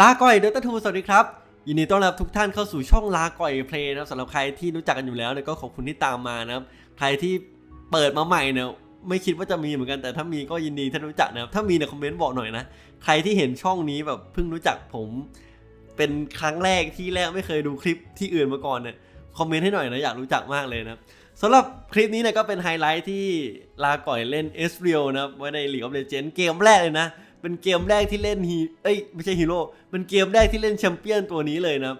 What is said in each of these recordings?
ลาก่อยเดลต้าทูสวัสดีครับ ยินดีต้อนรับทุกท่านเข้าสู่ช่องลาก่อยเพลย์นะครับสำหรับใครที่รู้จักกันอยู่แล้วเนี่ยก็ขอบคุณที่ตามมานะครับ ใครที่เปิดมาใหม่เนี่ยไม่คิดว่าจะมีเหมือนกันแต่ถ้ามีก็ยินดีที่รู้จักนะครับถ้ามีเนี่ยคอมเมนต์บอกหน่อยนะใครที่เห็นช่องนี้แบบเพิ่งรู้จักผม เป็นครั้งแรกที่แรกไม่เคยดูคลิปที่อื่นมาก่อนเนี่ยคอมเมนต์ให้หน่อยนะอยากรู้จักมากเลยนะสำหรับคลิปนี้เนี่ยก็เป็นไฮไลท์ที่ลาก่อยเล่นเอสเรียลนะครับไว้ใน League of Legends เกมแรกเลยนะ เป็นเกมแรกที่เล่นฮีเอ้ยไม่ใช่ฮีโร่เป็นเกมแรกที่เล่นแชมเปี้ยนตัวนี้เลยนะครับ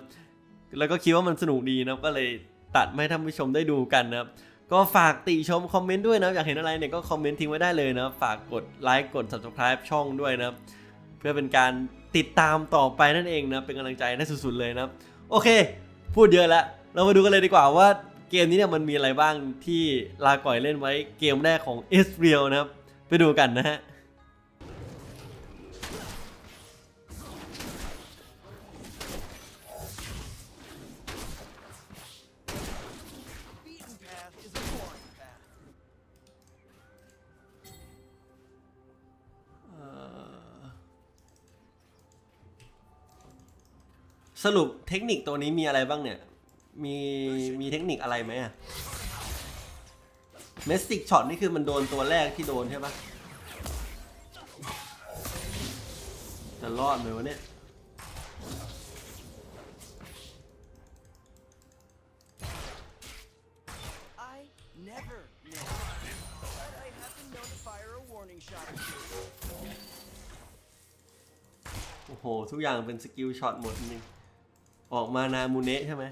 แล้วก็คิดว่ามันสนุกดีนะครับก็เลยตัดมาให้ท่านผู้ชมได้ดูกันนะครับก็ฝากติชมคอมเมนต์ด้วยนะครับอยากเห็นอะไรเนี่ยก็คอมเมนต์ทิ้งไว้ได้เลยนะครับฝากกดไลค์กด subscribe ช่องด้วยนะครับเพื่อเป็นการติดตามต่อไปนั่นเองนะเป็นกำลังใจได้สุดๆเลยนะครับโอเค พูดเยอะแล้ว เรามาดูกันเลยดีกว่าว่าเกมนี้เนี่ยมันมีอะไรบ้างที่ลาก่อยเล่นไว้เกมแรกของ s r e a l นะครับ ไปดูกันนะฮะ สรุปเทคนิคตัวนี้มีอะไรบ้างเนี่ย มีมีเทคนิคอะไรไหมอะเมสติกช็อตนี่คือมันโดนตัวแรกที่โดนใช่ปะจะรอดไหมวะเนี่ย I never miss. But I have been known to fire a warning shot or two. โอ้โห ทุกอย่างเป็นสกิลช็อตหมดจริง ออกมานามูเนะใช่ไหม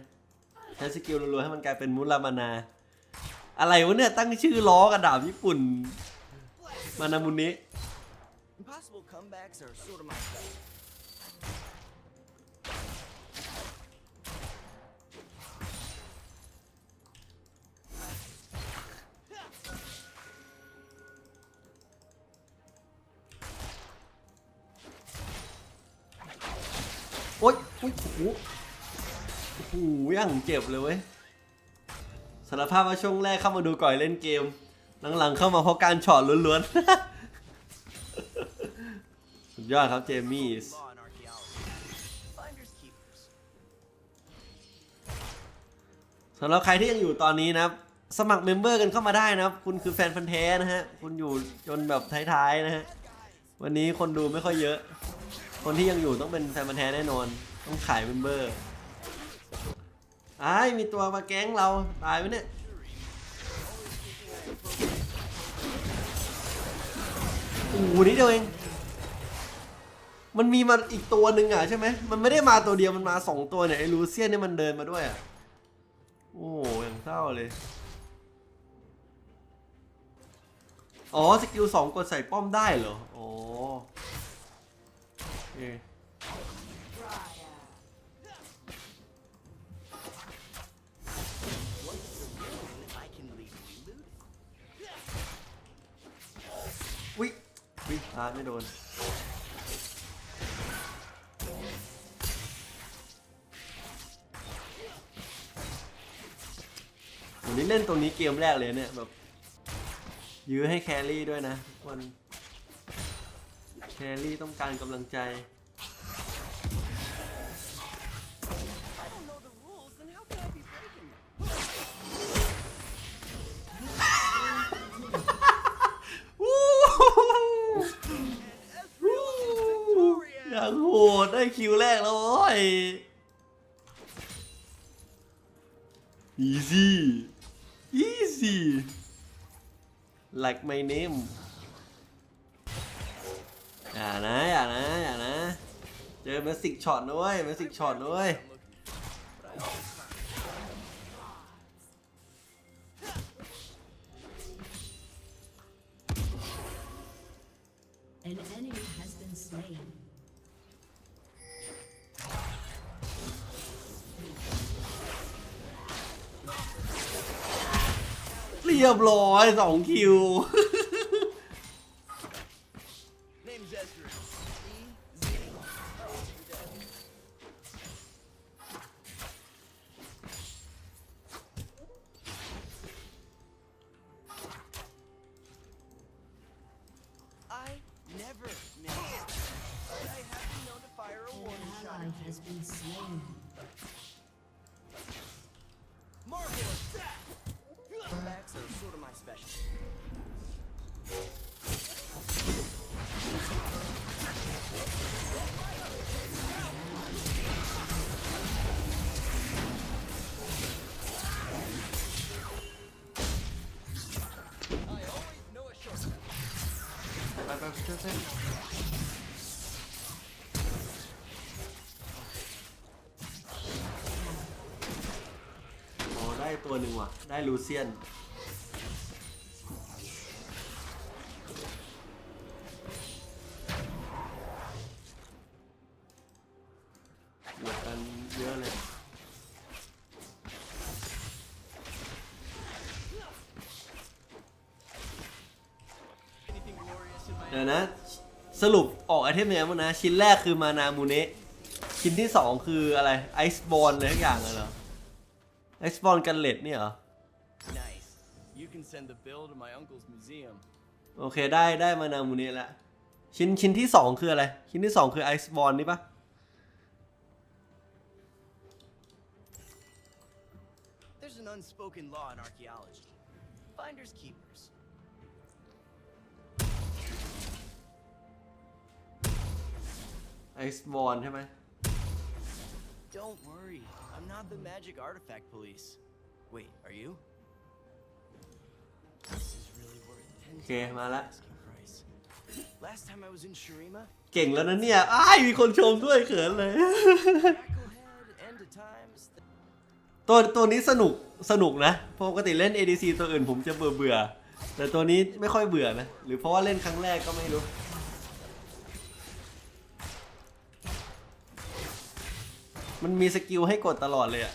ใช้สกิลรัวๆให้มันกลายเป็นมุรามานา อะไรวะเนี่ยตั้งชื่อล้อกับดาบญี่ปุ่น มานามูเนะ Impossible comebacks are sort of my thing. โอ๊ยโอ๊ยโอ้ โหยังเจ็บเลยเว้ยสารภาพว่าช่วงแรกเข้ามาดูก่อยเล่นเกม หลังๆเข้ามาเพราะการช็อตล้วนๆ สุดยอดครับเจมี่สำหรับใครที่ยังอยู่ตอนนี้นะครับสมัครเมมเบอร์กันเข้ามาได้นะครับ คุณคือแฟนพันธ์แท้นะฮะ คุณอยู่จนแบบท้ายๆนะฮะ วันนี้คนดูไม่ค่อยเยอะ คนที่ยังอยู่ต้องเป็นแฟนพันธ์แท้แน่นอน ต้องขายเมมเบอร์ ไอ้มีตัวมาแก๊งเราตายไหมเนี่ยโอ้โหนี่เดียวเองมันมีมาอีกตัวหนึ่งอะใช่ไหมมันไม่ได้มาตัวเดียวมันมาสองตัวเนี่ยไอ้ลูเซียนเนี่ยมันเดินมาด้วยอะโอ้โหอย่างเศร้าเลยอ๋อสกิลสองกดใส่ป้อมได้เหรอ อ๋อโอาร์จไม่โดนวันนี้เล่นตรงนี้เกมแรกเลยเนี่ยแบบ ยื้อให้แครี่ด้วยนะทุกคนแครี่ต้องการกำลังใจ อย่างโหดได้คิวแรกแล้วโอ้ย easy easy like my name อย่านะอย่านะอย่านะ เจอเมสิกช็อตนะเว้ยเมสิกช็อตนะเว้ย รียบร้อยสองคิว Name's Ezra. E Z. I หนึ่งว่ะ ได้ลูเซียนบวกกันเยอะเลยเดี๋ยวนะ สรุปออกไอเทมยังไงบ้างนะ ชิ้นแรกคือมานามูเนะชิ้นที่สองคืออะไรไอซ์บอลอะไรทุกอย่างอะเหรอ ไอซ์บอลกันเลดเนี่ยเหรอ Nice. You can send the bill to my uncle's museum. โอเคได้ได้มานามูเนะแล้วชิ้นชิ้นที่สองคืออะไร ชิ้นที่สองคือไอซ์บอลนี่ปะ There's an unspoken law in archaeology. Finders keepers. ไอซ์บอลใช่ไหม Don't worry, I'm not the magic artifact police. Wait, are you? This is really worth ten โอเค times มา the ละ asking price. Last time I was in Shurima, เก่งแล้วนะเนี่ยอ้ายมีคนชมด้วยเขินเลย Cracklehead, End of Times. ตัวตัวนี้สนุกสนุกนะปกติเล่น ADC ตัวอื่นผมจะเบื่อเบื่อแต่ตัวนี้ไม่ค่อยเบื่อนะ หรือเพราะว่าเล่นครั้งแรกก็ไม่รู้ มันมีสกิลให้กดตลอดเลยอะ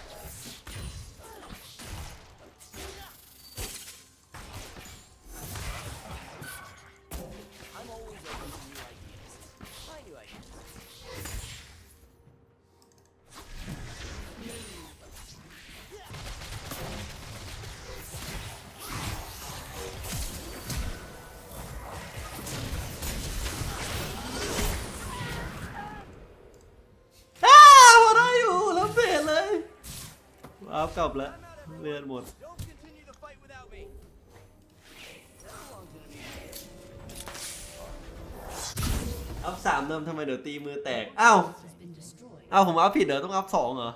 ว้ากลับล้วเลือดหมดอัพสามเดิมทำไมเดี๋ยวตีมือแตกอ้าวอ้าวผมอัพผิดเหรอต้องอัพสองเหรอ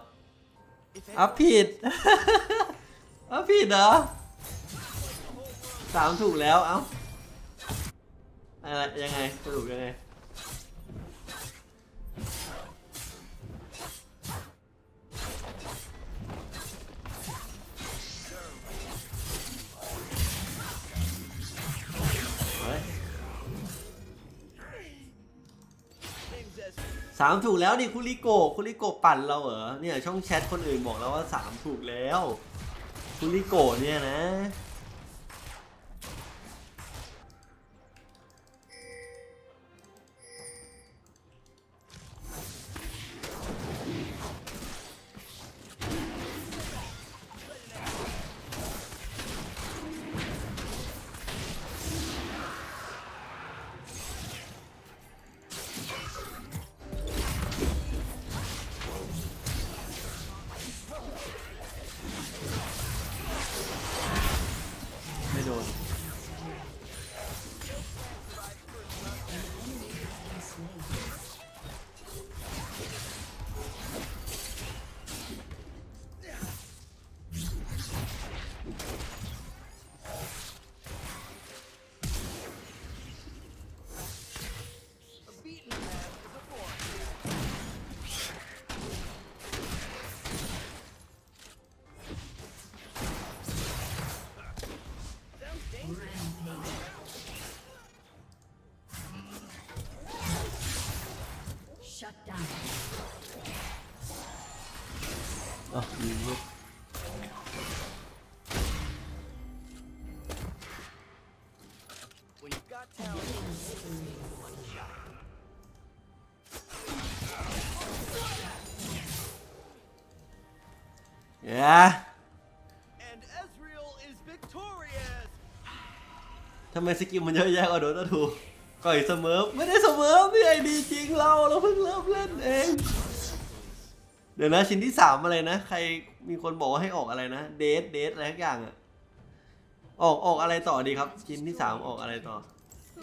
อัพผิดอัพผิดเหรอสามถูกแล้วเอ้าอะไรยังไงสรุปยังไง สามถูกแล้วดิคุริโกคุริโกปั่นเราเหรอเนี่ยช่องแชทคนอื่นบอกแล้วว่าสามถูกแล้วคุริโกเนี่ยนะ เย้ And Ezreal is victorious! ทำไมสกิลมันเยอะแยะกว่าโดนตะทูก่อยเสมอไม่ได้เสมอพี่ไอดีจริงเราเราเพิ่งเริ่มเล่นเอง เดี๋ยวนะชิ้นที่สามอะไรนะ ใครมีคนบอกว่าให้ออกอะไรนะ เดทเดทอะไรทุกอย่างอะออกออกอะไรต่อดีครับ ชิ้นที่สามออกอะไรต่อ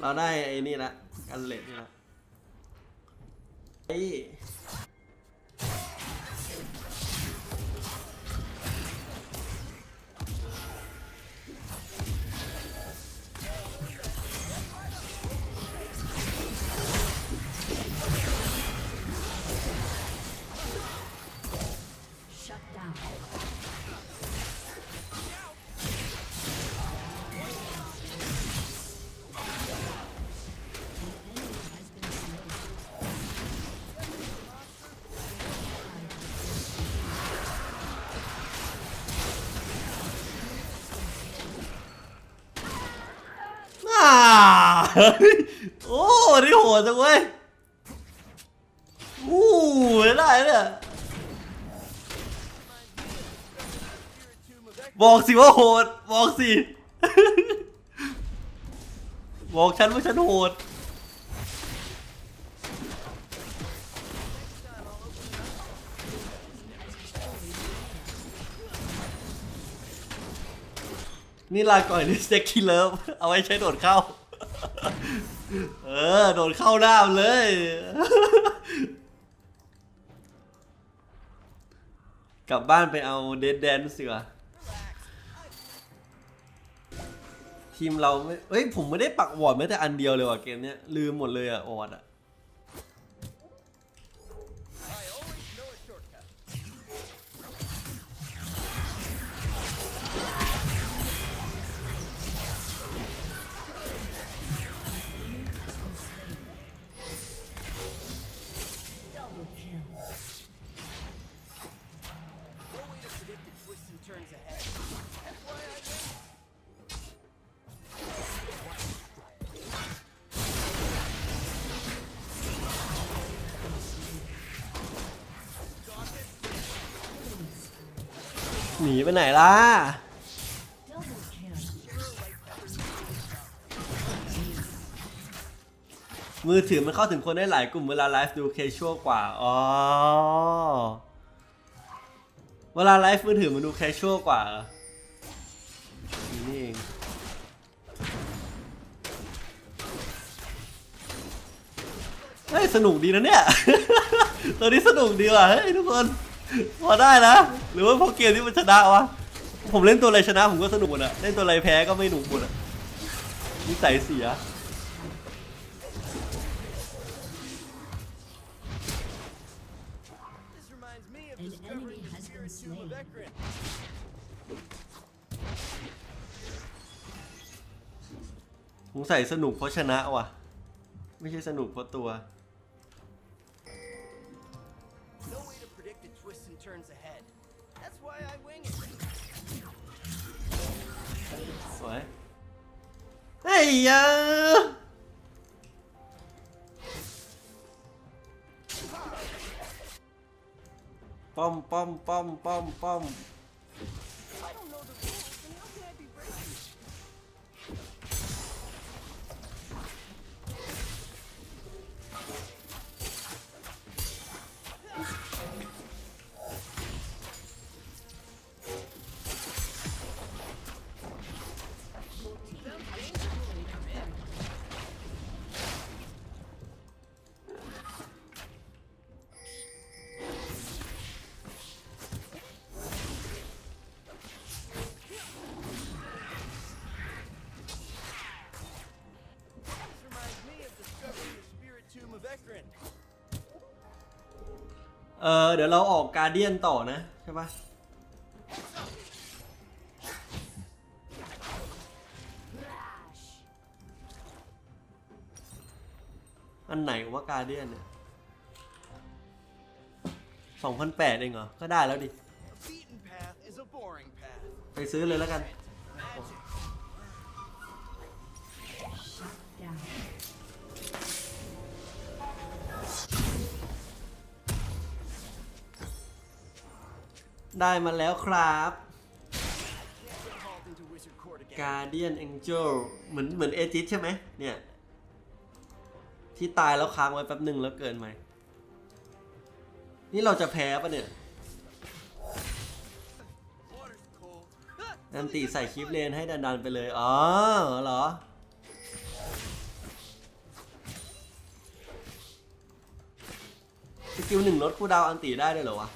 เราได้ไอ้นี่ละกันเลดนี่ละไอ้ โอ้นี่โหดจังเว้ยอู้ได้เนี่ยบอกสิว่าโหด บอกสิ บอกฉันว่าฉันโหด นี่ลาก่อยลิสเต็กคิลเลอร์เอาไว้ใช้โดดเข้า เออ โดนเข้าหน้าเลย กลับบ้านไปเอาเดดแดนเสือทีมเราไม่เอ้ย ผมไม่ได้ปักวอร์ดแม้แต่อันเดียวเลยว่ะเกมเนี้ย ลืมหมดเลยอะวอร์ดอะ หนีไปไหนล่ะ มือถือมันเข้าถึงคนได้หลายกลุ่มเวลาไลฟ์ดูเคชัวกว่า อ๋อ เวลาไลฟ์มือถือมันดูแคชชวกว่าเหรอนี่เองเฮ้ย สนุกดีนะเนี่ย ตัวนี้สนุกดีว่ะ เฮ้ย ทุกคน พอได้นะ หรือว่าพราะเกมนี้มันชนะวะ ผมเล่นตัวอะไรชนะผมก็สนุกหมดอะเล่นตัวอะไรแพ้ก็ไม่หนุกหมดอะนิสัยเสีย This reminds me of An discovering enemy the has been spirit tomb of slain. Ekron. สงสัยสนุกเพราะชนะว่ะ ไม่ใช่สนุกเพราะตัว turns ahead. That's why I wing it. สวยเฮ้ยยา เออเดี๋ยวเราออกการเดียนต่อนะ ใช่ปะอันไหนว่าการเดียนเนี่ยสองพันแปดเองเหรอ ก็ได้แล้วดิ A beaten path is a boring path. ไปซื้อเลยแล้วกัน ได้มาแล้วครับ Get called into Wizard Court again. Guardian Angel เหมือนเหมือนเอจิสใช่ไหมเนี่ย ที่ตายแล้วค้างไว้แป๊บหนึ่งแล้วเกินไหม นี่เราจะแพ้ปะเนี่ย Water's cold. Ah, อันติใส่คลิปเลนให้ดันๆไปเลย อ๋อเหรอ สกิลหนึ่งลดคูลดาวอันติได้ด้วยเหรอวะ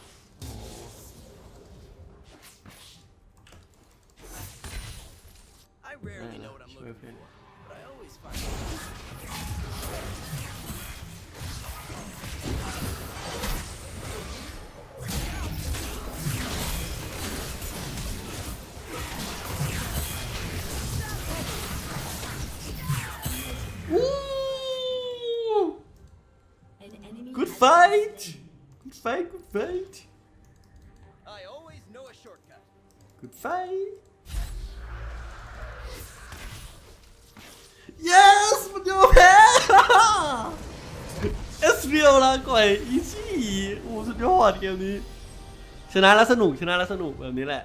enemy Good fight! Good fight, good fight I always know a shortcut. good fight yes มันยอมแพ้ เอสเรียลละก่อยอีซี่โอ้สุดยอดเกมนี้ ชนะแล้วสนุกชนะแล้วสนุกแบบนี้แหละ